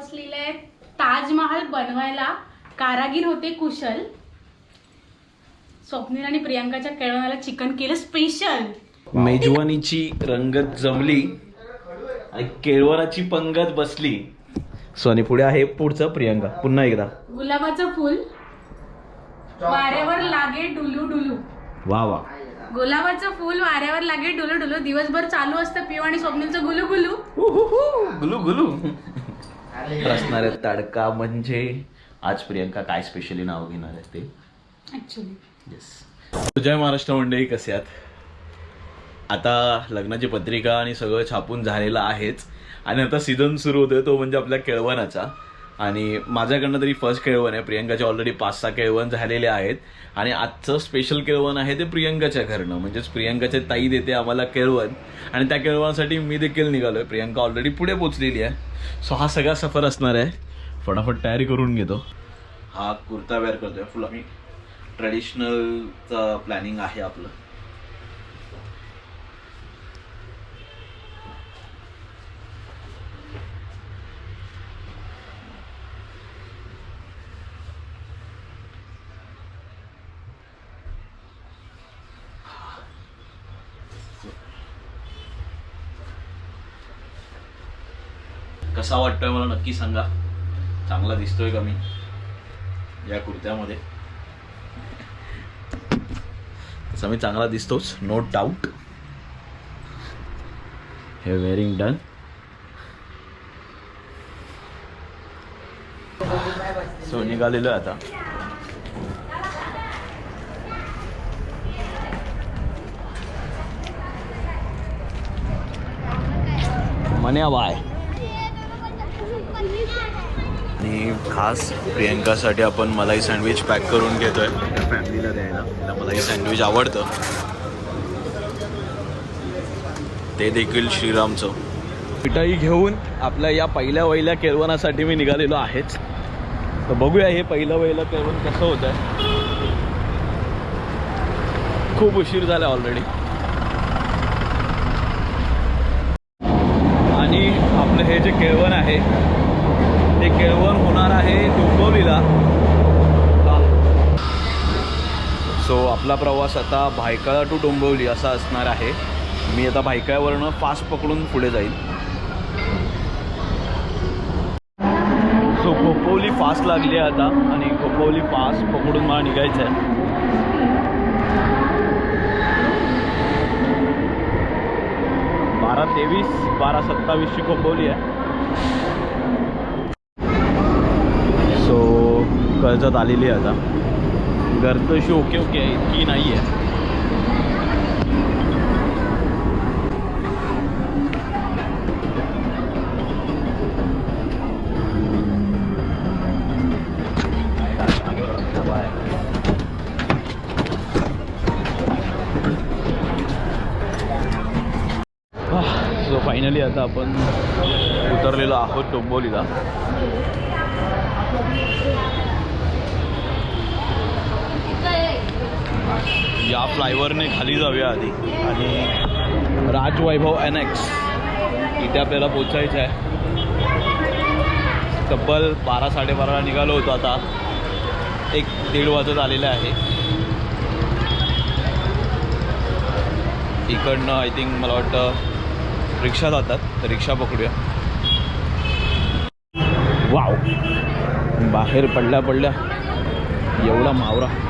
बसलेले आहेत. ताजमहाल बनवायला कारागीर होते कुशल. स्वप्नील आणि प्रियांकाच्या केळवणाला चिकन केलं स्पेशल मेजवानीची रंगत जमली आणि केळवराची पंगत बसली. सो आणि पुढे आहे पुढचं प्रियंका. पुन्हा एकदा. गुलाबाचं फुल. वाऱ्यावर लागे डुलू डुलू. वा वा. गुलाबाचं फुल वाऱ्यावर लागे डुलू डुलू. दिवसभर चालू असतं पिऊ आणि स्वप्नीलचं गुलू गुलू. गुलू गुलू. असणारे तडका म्हणजे आज प्रियंका काय स्पेशली नाव घेणार आहे ते? ऍक्च्युली येस जय महाराष्ट्र मंडळी कसे आहात? आता लग्नाची पत्रिका आणि सगळं छापून झालेलं आहेच. आणि आता सीझन सुरू होतोय तो म्हणजे आपल्या केळवणाचा. आणि माझ्याकडनं तरी फर्स्ट केळवण आहे. प्रियंकाचे ऑलरेडी पाच सहा केळवण झालेले आहेत. आणि आजचं स्पेशल केळवण आहे ते प्रियंकाच्या घरनं. म्हणजेच प्रियंकाच्या ताई देते आम्हाला केळवण आणि त्या केळवणासाठी मी देखील निघालोय. प्रियंका ऑलरेडी पुढे पोचलेली आहे. सो हा सगळा सफर असणार आहे. फटाफट तयारी करून घेतो. हा कुर्ता वेअर करतोय. फुल आम्ही ट्रेडिशनलचं प्लॅनिंग आहे आपलं. कसा वाटतोय मला नक्की सांगा. चांगला दिसतोय का मी? या कुर्त्यामध्ये. तसा मी चांगला दिसतोच नो डाऊट हे वेअरिंग डन सो निघालेलो आहे आता. मन्या बाय. आणि खास प्रियंकासाठी आपण मलाई सँडविच पॅक करून घेतोय. त्या फॅमिलीला द्यायला. तिला मलाई सँडविच आवडतं. ते देखील श्रीरामचं. मिठाई घेऊन आपल्या या पहिल्या वहिल्या केळवणासाठी मी निघालेलो आहेच. तर बघूया हे पहिलं वहिलं केळवण कसं होत आहे खूप उशीर झाला ऑलरेडी आणि आपलं हे जे केळवण आहे केळवण होणार आहे डोंबिवलीला सो आपला प्रवास आता भायखळा टू डोंबिवली असा असणार आहे. मी आता भायखळ्यावरनं फास्ट पकडून पुढे जाईल सो खोपवली फास्ट लागली आहे आता आणि खोपवली फास्ट पकडून मला निघायचं आहे बारा तेवीस बारा सत्तावीसची खोपवली आहे सो कर्जत आलेली आहे आता. गर्दशी ओके ओके आहे इतकी नाही आहे. सो फायनली आता आपण उतरलेलो आहोत डोंबोलीला. या फ्लायवरने खाली जाऊया आधी. आणि राजवैभव एन एक्स इथे आपल्याला पोचायचं आहे. तब्बल बारा साडेबाराला निघालो होतो आता. एक दीड वाजत आलेलं आहे. इकडनं आय थिंक मला वाटतं रिक्षा जातात. तर रिक्षा पकडूया. वाव. बाहेर पडल्या पडल्या एवढा मावरा.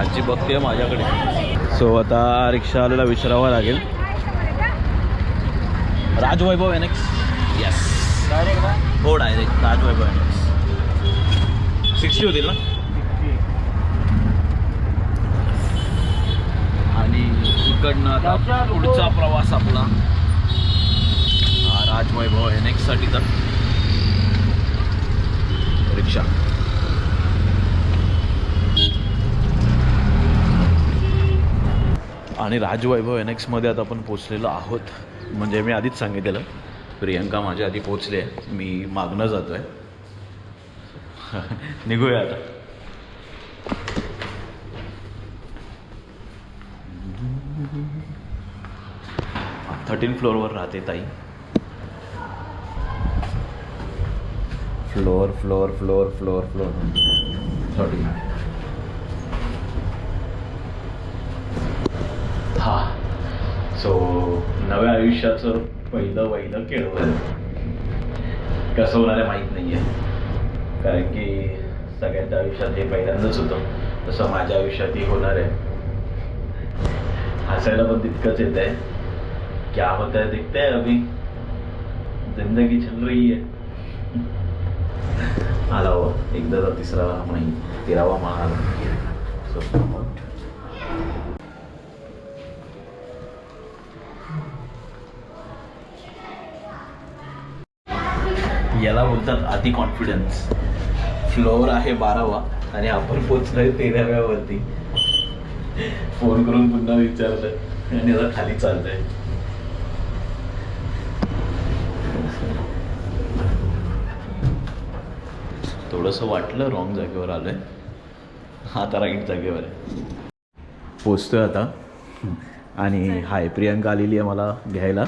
आजी बघते माझ्याकडे. सो आता रिक्षावाल्याला विचारावं लागेल. राजवैभव एन एक्स येस हो direct Rajvaibhav N X sixty होतील ना? आणि इकडनं आता पुढचा प्रवास आपला. राजवैभव एन एक्ससाठीचा रिक्षा. आणि राजवैभव एन एक्समध्ये आता आपण पोचलेलो आहोत. म्हणजे मी आधीच सांगितलेलं प्रियंका माझ्या आधी पोचले मी मागणं जातो आहे निघूया आता. थर्टीन फ्लोअरवर राहते ताई. Floor floor floor floor floor thirteen हा सो नव्या आयुष्याचं पहिलं पहिलं केळवं कसं होणार आहे माहीत नाही आहे कारण की सगळ्यांच्या आयुष्यात हे पहिल्यांदाच होतं. तसं माझ्या आयुष्यातही होणार आहे. हसायला पण तितकंच येत आहे. क्या होता है दिखते है अभी. जिंदगी चल रही है. आला हो एकदा तिसरा नाही तेरावा माह याला बोलतात अति कॉन्फिडन्स फ्लोअर आहे बारावा आणि आपण पोचलोय तेराव्यावरती. फोन करून पुन्हा विचारलं आणि आता खाली चालतंय. थोडंसं वाटलं रॉंग जागेवर आलोय. आता राईट जागेवर आहे. पोचतोय आता. आणि हाय प्रियंका आलेली आहे मला घ्यायला.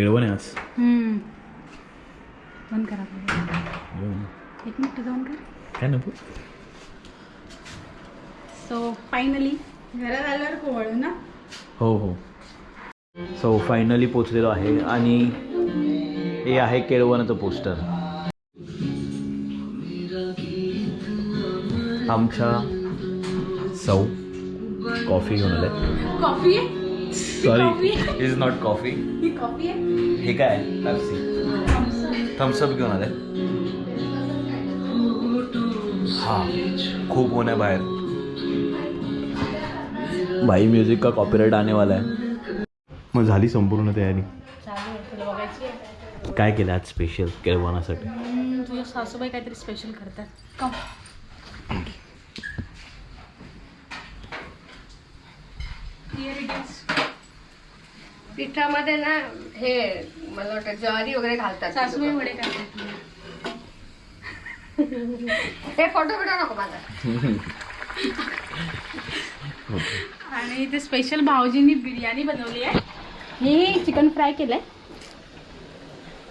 केळवण आहे आज हम्म. बंद करा. एक मिनिट जाऊन कर काय नको सो फायनली घरात आल्यावर कोवळू ना? हो हो. सो फायनली पोचलेलो आहे आणि हे आहे केळवणाचं पोस्टर आमच्या सौ कॉफी घेऊन आले. Coffee? Sorry Coffee? Is not coffee he? Coffee आहे हे? काय पेप्सी थम्सअप घेऊन आले हा खूप होण्या बाहेर। भाई म्युझिक का कॉपीराइट आने वाला है। मग झाली संपूर्ण तयारी? चालू आहे तुला बघायची आहे? काय केलं आज स्पेशल केळवणासाठी? तुझ्या सासूबाई काहीतरी स्पेशल करतात. कम Here it is. पिठामध्ये ना हे मला वाटतं ज्वारी वगैरे घालतात सासूबाई वडे करतात हे फोटो बिटो नको माझा. आणि ते स्पेशल भाऊजींनी बिर्याणी बनवली आहे. हे चिकन फ्राय केलंय.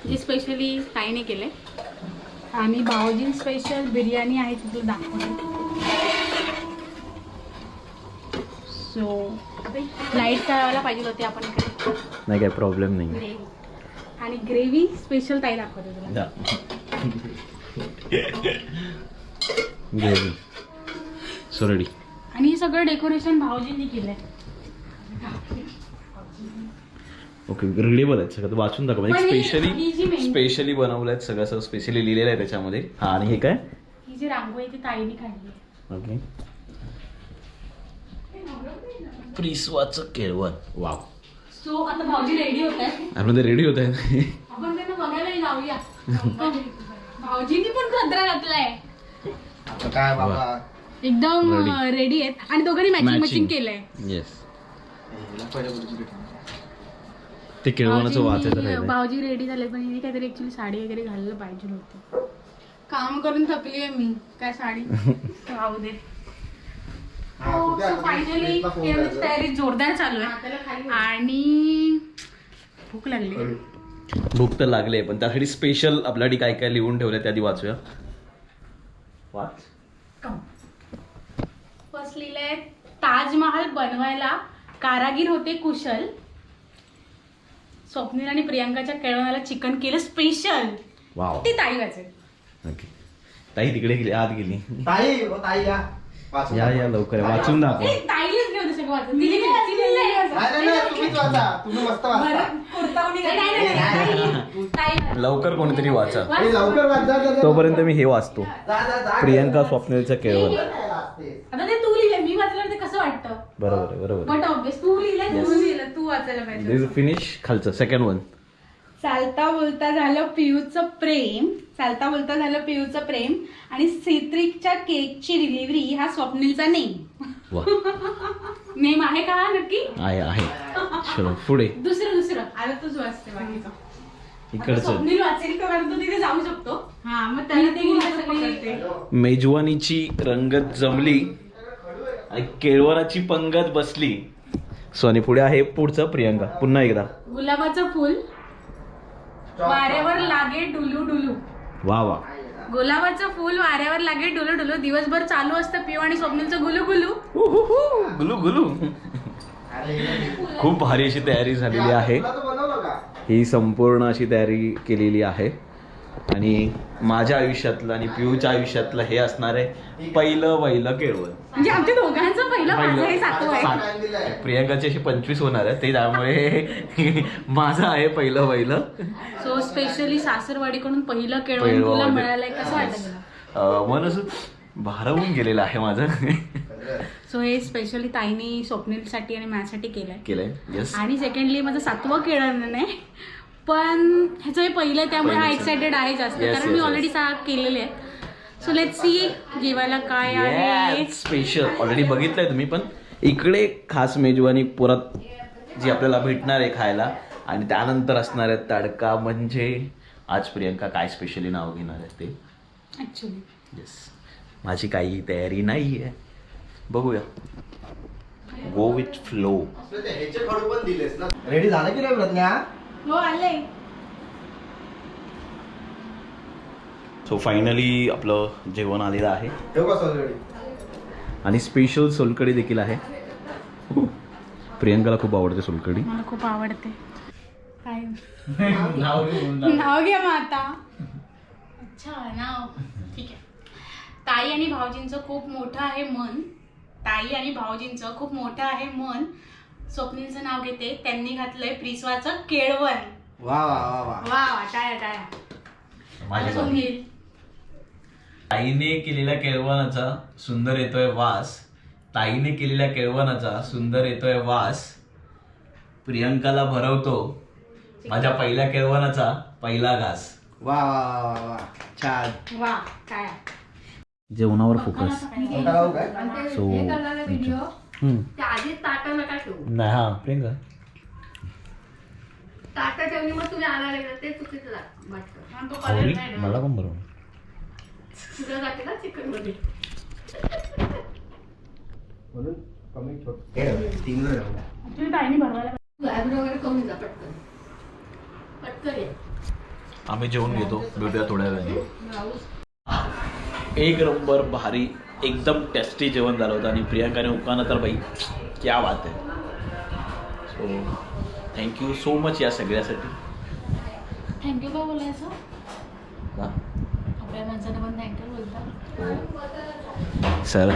जे स्पेशली ताईने केलंय. आणि भाऊजी स्पेशल बिर्याणी आहे ती तुला दाखवते सो लाइट करायला पाहिजे होती आपण इकडे. नाही काय प्रॉब्लेम नाही आणि ग्रेव्ही स्पेशल ताई दाखवते तुला. ग्रेव्ही. सो रेडी आणि हे सगळं डेकोरेशन भाऊजींनी केलंय. ओके रिलेबल आहेत सगळं. वाचून दाखव. पण म्हणजे ही- स्पेशली ही जी स्पेशली बनवलं आहेत सगळं. असं स्पेशली लिहिलेलं आहे त्याच्यामध्ये. हा आणि हे काय? ही जी रांगोळी ती ताईने काढली ओके प्रिसवाचं केळवण. वाव सो आता भाऊजी रेडी होत आहे आपण ते रेडी होत आहे आपण त्यांना बघायला जाऊया भाऊजींनी पण खतरा घातलाय. काय बाबा? एकदम Ready. रेडी आहेत. आणि दोघांनी मॅचिंग. मॅचिंग केलंय. येस ते केळवणाचं वाचायचं भाऊजींनी- राहिलं भाऊजी रेडी झाले पण हिने काहीतरी ऍक्च्युली साडी वगैरे घालायला पाहिजे होती. काम करून थकली आहे मी. काय साडी? राहू दे. फायनली तयारी जोरदार चालू आहे. आणि भूक लागली. भूक तर लागले पण त्यासाठी स्पेशल आपल्यासाठी काय काय लिहून ठेवलं ते आधी वाचूया. वाच. फर्स्ट लिहिलंय ताजमहाल बनवायला कारागीर होते कुशल. स्वप्नील आणि प्रियांकाच्या केळवणाला चिकन केलं स्पेशल वाव ती ताई वाचेल. ओके ताई तिकडे गेली आत गेली. ताई ओ ताई या. या. या लवकर वाचून दाखव. तुम्हीच वाचा. तुम्ही मस्त. लवकर कोणीतरी वाचा. लवकर वाच. तोपर्यंत मी हे वाचतो. प्रियंका स्वप्नीलचं केळवण वाचतेस? आता ते तू लिहिलंय मी वाचल्यावर ते कसं वाटतं? बरोबर आहे बरोबर बट ऑब्विस तू लिहिलंय. तू लिहिलं तू वाचायला पाहिजे. दिस फिनिश खालचं सेकंड वन चालता बोलता झालं पियूचं प्रेम. चालता बोलता झालं पियूचं प्रेम. आणि सित्रिकच्या केकची डिलिव्हरी हा स्वप्नीलचा नेम. नेम आहे का नक्की? आहे आहे. चलो पुढे. दुसरं दुसरं. आता तूच वाचते बाकीचं. स्वप्नील वाचेल का? कारण तो तिथे जाऊ शकतो. हा मग त्याला ते मेजवानीची रंगत जमली. आणि केळवराची पंगत बसली. सो आणि पुढे आहे पुढचं प्रियंका. पुन्हा एकदा. गुलाबाचं फुल. वाऱ्यावर लागे डुलू डुलू. वा वा. गुलाबाचं फुल वाऱ्यावर लागे डुलू डुलू. दिवसभर चालू असतं पिऊ आणि स्वप्नीलचं गुलू गुलू. गुलू गुलू. खूप भारी अशी तयारी झालेली आहे. ही संपूर्ण अशी तयारी केलेली आहे. आणि माझ्या आयुष्यातलं आणि पिऊच्या आयुष्यातलं हे असणार आहे पहिलं पहिलं केळवण. म्हणजे आमच्या दोघांचं पहिलं माझं हे सातवं आहे. प्रियंकाची अशी पंचवीस होणार आहे ते त्यामुळे माझं आहे पहिलं पहिलं सो स्पेशली सासरवाडीकडून पहिलं केळवण पहिलं तुला म्हणजे- मिळालंय कसं वाटतं तुला? अं, मन असं भारावून गेलेलं आहे माझं. सो हे स्पेशली ताईनी स्वप्नीलसाठी आणि माझ्यासाठी केलंय. केलंय येस आणि सेकंडली माझं सातवं केळवण आहे. पण ह्याचं हे पहिलं आहे, त्यामुळे हा. एक्सायटेड आहे जास्त. Yes, कारण मी yes, ऑलरेडी सहा केलेले आहेत. सो लेट सी जेवायला काय आहे. स्पेशल ऑलरेडी बघितलंय तुम्ही पण इकडे खास मेजवानी परत जी आपल्याला भेटणार आहे खायला आणि त्यानंतर असणार आहे तडका म्हणजे आज प्रियंका काय स्पेशली नाव घेणार आहे ते? ऍक्च्युली येस माझी काही तयारी नाही आहे. बघूया. गो विथ फ्लो आपलं ते ह्याचे खडू पण दिलेस ना. रेडी झालं की नाही प्रज्ञा? हो आलंय सो फायनली आपलं जेवण आलेलं आहे. आणि स्पेशल सोलकडी देखील आहे. प्रियंकाला खूप आवडते सोलकडी मला खूप आवडते. काय? नाव घ्या मग आता. अच्छा नाव. ठीक आहे. ताई आणि भाऊजींचं खूप मोठं आहे मन. ताई आणि भाऊजींचं खूप मोठं आहे मन. स्वप्नीलचं नाव घेते. त्यांनी घातलंय प्रिसवाचं केळवण. वा वा वा वा. वा वा टाळ्या टाळ्या. माझी आता सुनील. ताईने केलेल्या केळवणाचा सुंदर येतोय वास. ताईने केलेल्या केळवणाचा सुंदर येतोय वास. प्रियंकाला भरवतो. माझ्या पहिल्या केळवणाचा पहिला घास. वा वा वा वा वा. छान. वा टाळ्या. जेवणावर फोकस मोठा हे त्या आधीच ताटं नका ठेवू. नाही हा प्रियंका. ताटं ठेवली मग तुम्ही आणायला गेलं ते चुकीचं ला- वाटतं. आणि तो कलर नाही ना. मला पण बरोबर. तुला जाते ना चिकनमध्ये म्हणून कमी छोट हे तीन जण राहू. Actually ताईने भरवायला आयब्रो वगैरे जा पटकन. पटकन ये. आम्ही जेवून घेतो. भेटूया थोड्या वेळाने. ब्लाऊज. एक नंबर भारी एकदम टेस्टी जेवण झालं होतं आणि प्रियंकाने उकाना तर बाई क्या बात आहे. सो थँक्यू सो मच या सगळ्यासाठी. थँक्यू का बोलायचं? हा. आपल्या माणसाला पण थँक्यू बोलतात सर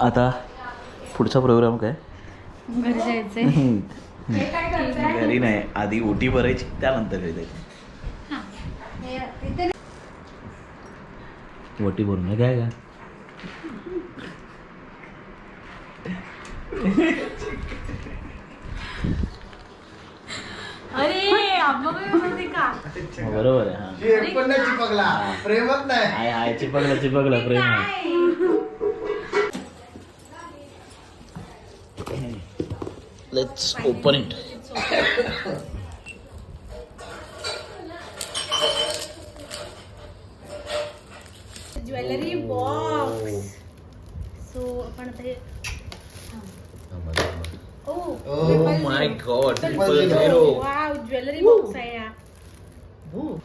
आता पुढचा प्रोग्राम काय? घरी करताय घरी नाही आधी ओटी भरायची त्यानंतर घरी जायची. ओटी भरून काय का अरे अब्बा का बरोबर आहे हा हे पण नाही चिपकला प्रेमच नाही हाय हाय चिपकला चिपकला प्रेम। आहे let's open it my god triple zero wow jewellery box है यार वो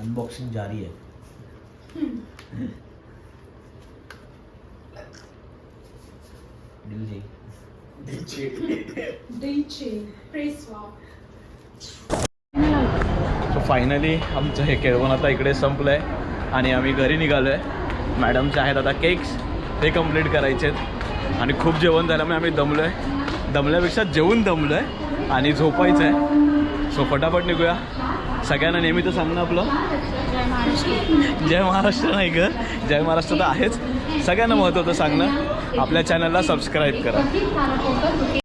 अनबॉक्सिंग जारी है DJ DJ DJ press walk finally आमचं हे केळवण आता इकडे संपलं आहे आणि आम्ही घरी निघालो आहे मॅडमचे आहेत आता केक्स ते कंप्लीट करायचे आहेत आणि खूप जेवण झाल्यामुळे म्हणजे आम्ही दमलो आहे दमल्यापेक्षा जेवून दमलो आहे आणि झोपायचं आहे सो फटाफट निघूया. सगळ्यांना नेहमी तर सांगणं आपलं. जय महाराष्ट्र जय महाराष्ट्र नाही ग. जय महाराष्ट्र तर आहेच. सगळ्यांना महत्त्वाचं सांगणं. आपल्या चॅनलला सबस्क्राईब करा.